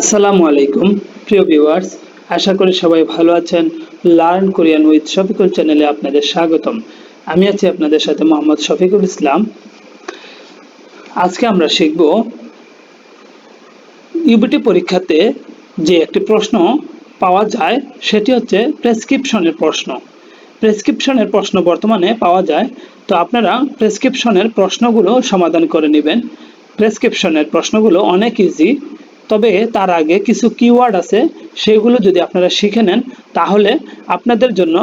আসসালামু আলাইকুম, প্রিয় ভিউয়ার্স আশা করি সবাই ভালো আছেন। লার্ন কোরিয়ান উইথ শফিকুল চ্যানেলে আপনাদের স্বাগতম। আমি আছি আপনাদের সাথে মোহাম্মদ শফিকুল ইসলাম। আজকে আমরা শিখব ইউবিটি পরীক্ষাতে যে একটি প্রশ্ন পাওয়া যায়, সেটি হচ্ছে প্রেসক্রিপশনের প্রশ্ন। প্রেসক্রিপশনের প্রশ্ন বর্তমানে পাওয়া যায়, তো আপনারা প্রেসক্রিপশনের প্রশ্নগুলো সমাধান করে নেবেন। প্রেসক্রিপশনের প্রশ্নগুলো অনেক ইজি তবে তার আগে কিছু কিওয়ার্ড আছে, সেগুলো যদি আপনারা শিখে নেন, তাহলে আপনাদের জন্য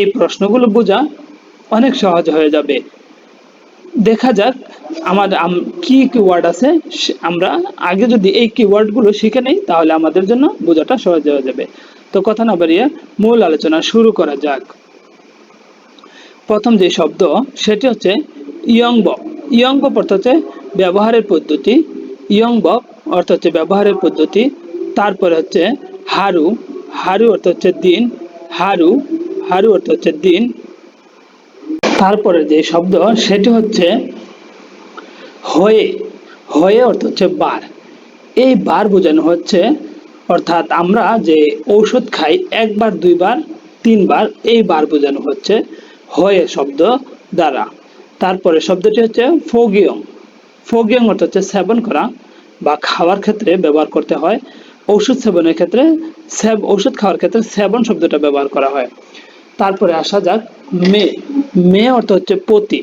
এই প্রশ্নগুলো বোঝা অনেক সহজ হয়ে যাবে। দেখা যাক আমার কি কিওয়ার্ড আছে আমরা আগে যদি এই কিওয়ার্ডগুলো শিখে নেই, তাহলে আমাদের জন্য বোঝাটা সহজ হয়ে যাবে। তো কথা না বাড়িয়ে মূল আলোচনা শুরু করা যাক। প্রথম যে শব্দ, সেটি হচ্ছে ইয়ংবক ইয়ংবক অর্থ হচ্ছে ব্যবহারের পদ্ধতি। ইয়ংবক অর্থ হচ্ছে ব্যবহারের পদ্ধতি, তারপরে হচ্ছে হারু হারু অর্থ হচ্ছে দিন, হারু হারু অর্থ হচ্ছে দিন। তারপরে যে শব্দ, সেটি হচ্ছে হয়ে হয়ে অর্থ হচ্ছে বার। এই বার বোঝানো হচ্ছে, অর্থাৎ আমরা যে ঔষধ খাই একবার, দুইবার, তিনবার, এই বার বোঝানো হচ্ছে হয়ে শব্দ দ্বারা। তারপরে শব্দটি হচ্ছে ফোগিয়ং। ফোগিয়ং অর্থ হচ্ছে সেবন করা। বা খাওয়ার ক্ষেত্রে ব্যবহার করতে হয়। ঔষধ সেবনের ক্ষেত্রে সেব, ঔষধ খাওয়ার ক্ষেত্রে সেবন শব্দটা ব্যবহার করা হয়। তারপরে আসা যাক মে। মে অর্থ হচ্ছে পতি।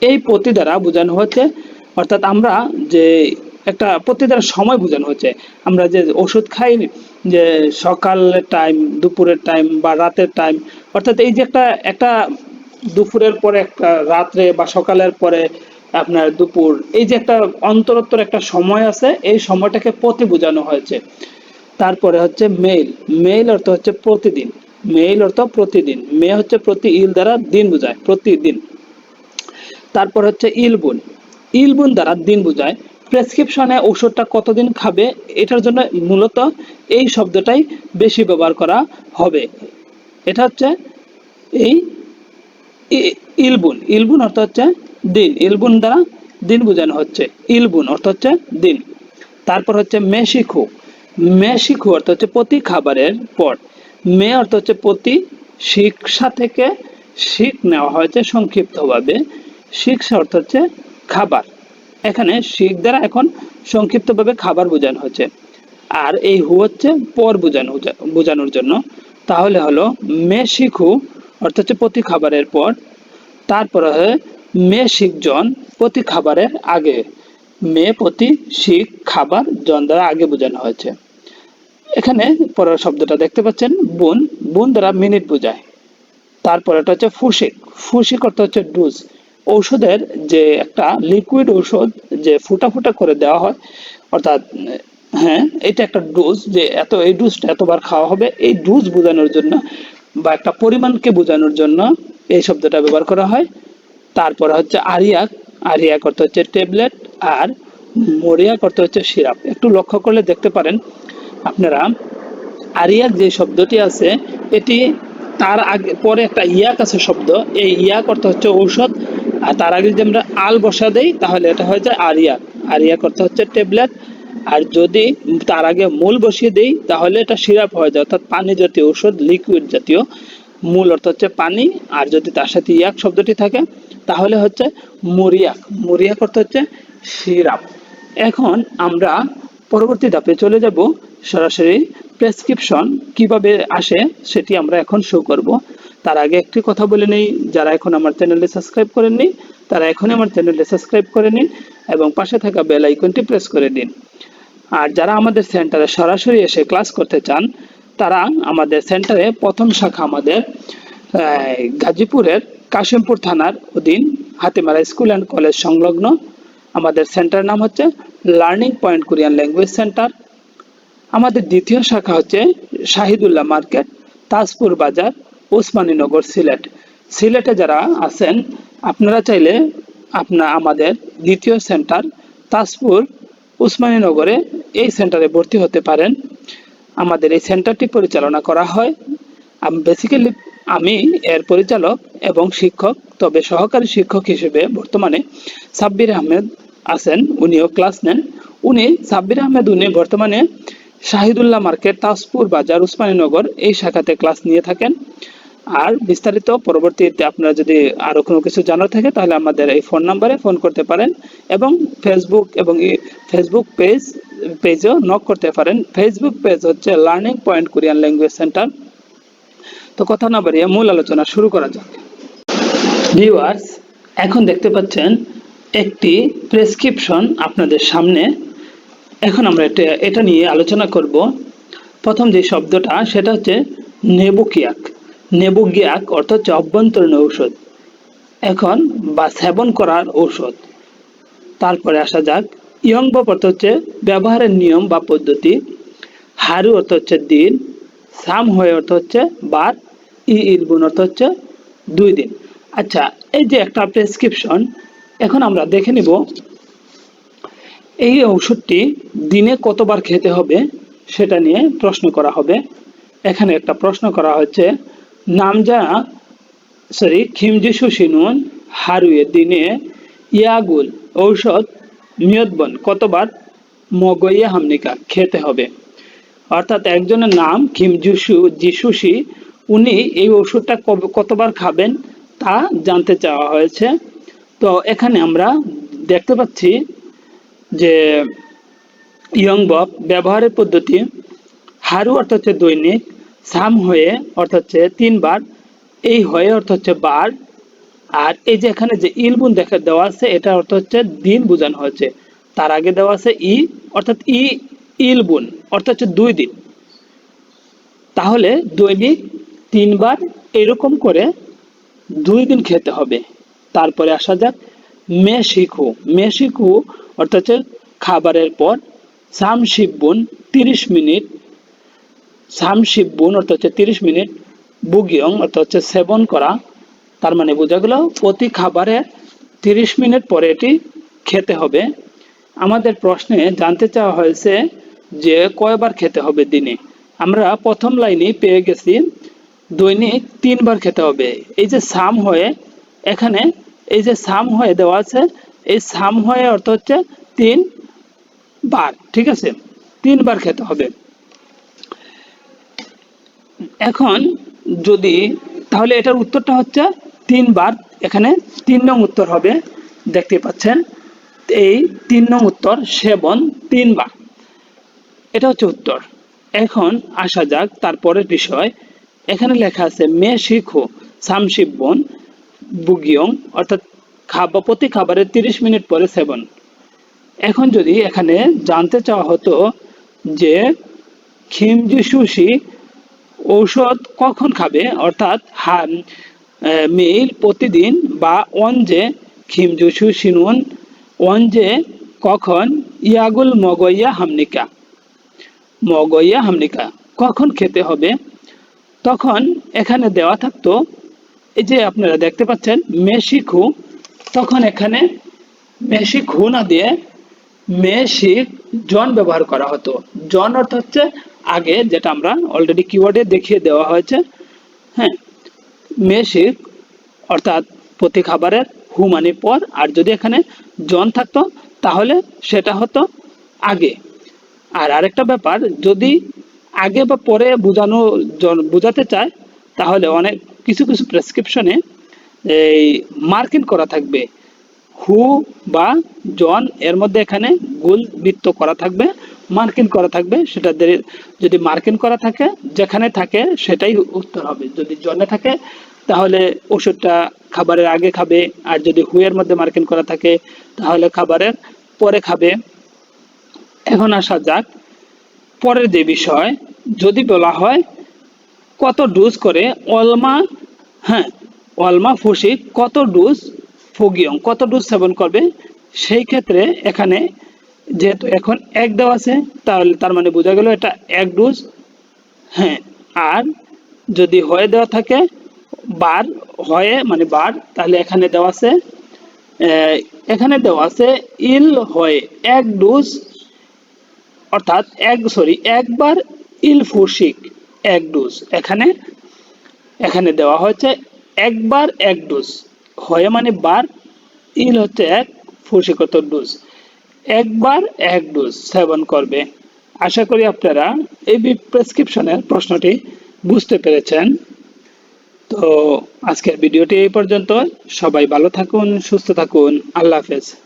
এই পতি দ্বারা বোঝানো হচ্ছে অর্থাৎ আমরা যে একটা পতি দ্বারা সময় বোঝানো হচ্ছে আমরা যে ওষুধ খাই যে সকালের টাইম দুপুরের টাইম বা রাতের টাইম অর্থাৎ এই যে একটা একটা দুপুরের পরে একটা, রাত্রে বা সকালের পরে আপনার দুপুর। এই যে একটা অন্তরত্বর একটা সময় আছে, এই সময়টাকে প্রতি বোঝানো হয়েছে। তারপরে হচ্ছে মেইল। মেইল অর্থ হচ্ছে প্রতিদিন। মেইল অর্থ প্রতিদিন। মে হচ্ছে প্রতি ইল দ্বারা দিন বোঝায়, প্রতিদিন। তারপর হচ্ছে ইলবুন। ইলবুন দ্বারা দিন বোঝায়। প্রেসক্রিপশনে ওষুধটা কতদিন খাবে, এটার জন্য মূলত এই শব্দটাই বেশি ব্যবহার করা হবে। এটা হচ্ছে এই ইলবুন। ইলবুন অর্থ হচ্ছে দিন, ইলবুন দ্বারা দিন বোঝানো হচ্ছে। ইলবুন অর্থ হচ্ছে দিন। তারপর হচ্ছে মেশিখু। মেশিখু অর্থ হচ্ছে প্রতি খাবারের পর। মে অর্থ হচ্ছে প্রতি শিক্ষা থেকে শিখ নেওয়া হয়েছে সংক্ষিপ্তভাবে। শিক্ষা অর্থ হচ্ছে খাবার। এখানে শিখ দ্বারা এখন সংক্ষিপ্তভাবে খাবার বোঝানো হচ্ছে। আর এই হু হচ্ছে পর বোঝানো বোঝানোর জন্য। তাহলে হলো মে শিখু অর্থ হচ্ছে প্রতি খাবারের পর। তারপরে মে শিখ জন প্রতি খাবারের আগে, মে প্রতি শিখ খাবার জন দ্বারা আগে বোঝানো হয়েছে। এখানে পরের শব্দটা দেখতে পাচ্ছেন, বুন। বুন দ্বারা মিনিট বোঝায়। তারপরে এটা হচ্ছে ফুসিক। ফুসিক অর্থ হচ্ছে ডুজ। ঔষধের যে একটা লিকুইড ঔষধ যে ফুটা ফুটা করে দেওয়া হয়, অর্থাৎ হ্যাঁ এটা একটা ডোজ যে এত, এই ডোজটা এতবার খাওয়া হবে, এই ডোজ বোঝানোর জন্য বা একটা পরিমাণকে বোঝানোর জন্য এই শব্দটা ব্যবহার করা হয়। তারপরে হচ্ছে আরিয়াক আরিয়াক অর্থ হচ্ছে ট্যাবলেট আর মরিয়াক অর্থ হচ্ছে সিরাপ। একটু লক্ষ্য করলে দেখতে পারেন আপনারা আরিয়াক যে শব্দটি আছে, এটি তার আগে, পরে একটা ইয়াক আছে শব্দ। এই ইয়াক অর্থ হচ্ছে ঔষধ। আর তার আগে যদি আমরা আল বসা দেই, তাহলে এটা হয়ে যায় আরিয়াক আরিয়াক অর্থ হচ্ছে ট্যাবলেট। আর যদি তার আগে মূল বসিয়ে দেই, তাহলে এটা সিরাপ হয়ে যায়। অর্থাৎ পানি জাতীয় ঔষধ লিকুইড জাতীয়। মূল অর্থ হচ্ছে পানি, আর যদি তার সাথে ইয়াক শব্দটি থাকে, তাহলে হচ্ছে মরিয়াক। মরিয়াক অর্থ হচ্ছে সিরাপ। এখন আমরা পরবর্তী ধাপে চলে যাব, সরাসরি প্রেসক্রিপশন কীভাবে আসে সেটি আমরা এখন শো করব। তার আগে একটি কথা বলে নেই, যারা এখন আমার চ্যানেলটি সাবস্ক্রাইব করেননি, তারা এখন আমার চ্যানেলটি সাবস্ক্রাইব করে নিন এবং পাশে থাকা বেল আইকনটি প্রেস করে দিন আর যারা আমাদের সেন্টারে সরাসরি এসে ক্লাস করতে চান তারা আমাদের সেন্টারে প্রথম শাখা আমাদের গাজীপুরের কাশিমপুর থানার অধীন হাতিমারা স্কুল অ্যান্ড কলেজ সংলগ্ন। আমাদের সেন্টার নাম হচ্ছে learning point Korean language centre আমাদের দ্বিতীয় শাখা হচ্ছে শাহিদুল্লাহ মার্কেট, তাজপুর বাজার, ওসমানীনগর সিলেট। সিলেটে যারা আছেন, আপনারা চাইলে আপনার আমাদের দ্বিতীয় সেন্টার তাজপুর উসমানীনগরে এই সেন্টারে ভর্তি হতে পারেন। আমাদের এই সেন্টারটি পরিচালনা করা হয়। বেসিক্যালি আমি এর পরিচালক এবং শিক্ষক, তবে সহকারী শিক্ষক হিসেবে বর্তমানে সাব্বির আহমেদ আছেন, উনিও ক্লাস নেন। উনি, সাব্বির আহমেদ, উনি বর্তমানে শাহিদুল্লাহ মার্কেট, তাজপুর বাজার, উসমানীনগর এই শাখাতে ক্লাস নিয়ে থাকেন। আর বিস্তারিত পরবর্তীতে আপনারা যদি আরও কোনো কিছু জানার থাকে, তাহলে আমাদের এই ফোন নাম্বারে ফোন করতে পারেন এবং ফেসবুক এবং ফেসবুক পেজ পেজেও নক করতে পারেন। ফেসবুক পেজ হচ্ছে learning point Korean language centre তো কথা না বাড়িয়ে মূল আলোচনা শুরু করা যাক। ভিউয়ার্স এখন দেখতে পাচ্ছেন একটি প্রেসক্রিপশন আপনাদের সামনে। এখন আমরা এটা এটা নিয়ে আলোচনা করব। প্রথম যে শব্দটা, সেটা হচ্ছে নেবুকিয়াক। নেবুগিয়াক অর্থ হচ্ছে অভ্যন্তরীণ ঔষধ। এখন বা সেবন করার ঔষধ। তারপরে আসা যাক। ইয়ংব অর্থ হচ্ছে ব্যবহারের নিয়ম বা পদ্ধতি। হারু অর্থ হচ্ছে দিন। সাম হয়ে অর্থ হচ্ছে বার। ই, ইল ইলবুন অর্থ হচ্ছে দুই দিন। আচ্ছা এই যে একটা প্রেসক্রিপশন এখন আমরা দেখে নিব এই ওষুধটি দিনে কতবার খেতে হবে সেটা নিয়ে প্রশ্ন করা হবে। এখানে একটা প্রশ্ন করা হচ্ছে নামজা সরি খিমজিসু সিনুন হারুয়ে দিনে ইয়াগুল ঔষধ মিয়দবন কতবার? মগইয়া হামনিকা, খেতে হবে। অর্থাৎ একজনের নাম খিমজিসু যিশুসি উনি এই ওষুধটা কতবার খাবেন তা জানতে চাওয়া হয়েছে। তো এখানে আমরা দেখতে পাচ্ছি যে ইয়ং বব ব্যবহারের পদ্ধতি, হারু অর্থ হচ্ছে দৈনিক, সাম হয়ে অর্থ হচ্ছে তিনবার, এই হয়ে অর্থ হচ্ছে বার আর এই যে এখানে যে ইলবুন দেখা দেওয়া আছে, এটা অর্থ হচ্ছে দিন বোঝানো হয়েছে। তার আগে দেওয়া আছে ই, অর্থাৎ ই ইলবুন অর্থ হচ্ছে দুই দিন। তাহলে দৈনিক তিনবার এরকম করে দুই দিন খেতে হবে। তারপরে আসা যাক মে শিখু মে শিখু অর্থাৎ হচ্ছে খাবারের পর। সাম শিববুন তিরিশ মিনিট। সাম শিববুন অর্থাৎ হচ্ছে তিরিশ মিনিট। বুগিয়ং অর্থাৎ হচ্ছে সেবন করা। তার মানে বোঝা গেল প্রতি খাবারের তিরিশ মিনিট পরে এটি খেতে হবে। আমাদের প্রশ্নে জানতে চাওয়া হয়েছে যে কয়বার খেতে হবে দিনে? আমরা প্রথম লাইনে পেয়ে গেছি, দৈনিক তিনবার খেতে হবে। এই যে সাম হয়ে, এখানে এই যে সাম হয়ে দেওয়া আছে, এই সাম হয়ে অর্থ হচ্ছে তিন বার ঠিক আছে? তিনবার খেতে হবে। এখন যদি, তাহলে এটার উত্তরটা হচ্ছে তিনবার এখানে তিন নং উত্তর হবে, দেখতে পাচ্ছেন। এই তিন নং উত্তর সেবন তিনবার। এটা হচ্ছে উত্তর। এখন আসা যাক তারপরের বিষয়। এখানে লেখা আছে, মে শিখো সামশিবন বুগিয়ং অর্থাৎ খাবার প্রতি খাবারের তিরিশ মিনিট পরে সেবন। এখন যদি এখানে জানতে চাওয়া হতো যে খিমজিসুশি ঔষধ কখন খাবে, অর্থাৎ মিল প্রতিদিন বা অঞ্জে খিমজুসু সিনুন অঞ্জে কখন ইয়াগুল মগইয়া হামনিকা। মগইয়া হামনিকা, কখন খেতে হবে? তখন এখানে দেওয়া থাকতো, এই যে আপনারা দেখতে পাচ্ছেন মেশি খু তখন এখানে মেশিখু না দিয়ে মেশিক জন ব্যবহার করা হতো। জন অর্থ হচ্ছে আগে, যেটা আমরা অলরেডি কিওয়ার্ডে দেখিয়ে দেওয়া হয়েছে। হ্যাঁ মেশিক অর্থাৎ প্রতি খাবারের হু মানে পর আর যদি এখানে জন থাকতো, তাহলে সেটা হতো আগে। আর আরেকটা ব্যাপার, যদি আগে বা পরে বোঝানো বোঝাতে চায়, তাহলে অনেক, কিছু কিছু প্রেসক্রিপশনে এই মার্কিং করা থাকবে। হু বা জন, এর মধ্যে এখানে গোল বৃত্ত করা থাকবে। মার্কিং করা থাকবে, সেটা যদি মার্কিং করা থাকে, যেখানে থাকে, সেটাই উত্তর হবে। যদি জনে থাকে, তাহলে ওষুধটা খাবারের আগে খাবে, আর যদি হুয়ের মধ্যে মার্কিং করা থাকে, তাহলে খাবারের পরে খাবে। এখন আসা যাক, পরের যে বিষয়, যদি বলা হয়, কত ডোজ করে অলমা হ্যাঁ অলমা ফুসি কত ডোজ ফগিয়ং, কত ডোজ সেবন করবে? সেই ক্ষেত্রে এখানে যেহেতু এখন এক দেওয়া আছে, তাহলে তার মানে বোঝা গেল এটা এক ডোজ। হ্যাঁ আর যদি হয়ে দেওয়া থাকে, বার হয়ে মানে বার, তাহলে এখানে দেওয়া আছে এখানে দেওয়া আছে ইল হয়ে এক ডোজ, অর্থাৎ এক, সরি, একবার ইল ফুসিক এক ডোজ। এখানে এখানে দেওয়া হয়েছে একবার এক ডোজ। হয়ে মানে বার, ইল হচ্ছে এক ফুসিকত ডোজ। একবার এক ডোজ সেবন করবে। আশা করি আপনারা এই প্রেসক্রিপশনের প্রশ্নটি বুঝতে পেরেছেন। তো আজকের ভিডিওটি এই পর্যন্ত সবাই ভালো থাকুন, সুস্থ থাকুন। আল্লাহ হাফেজ।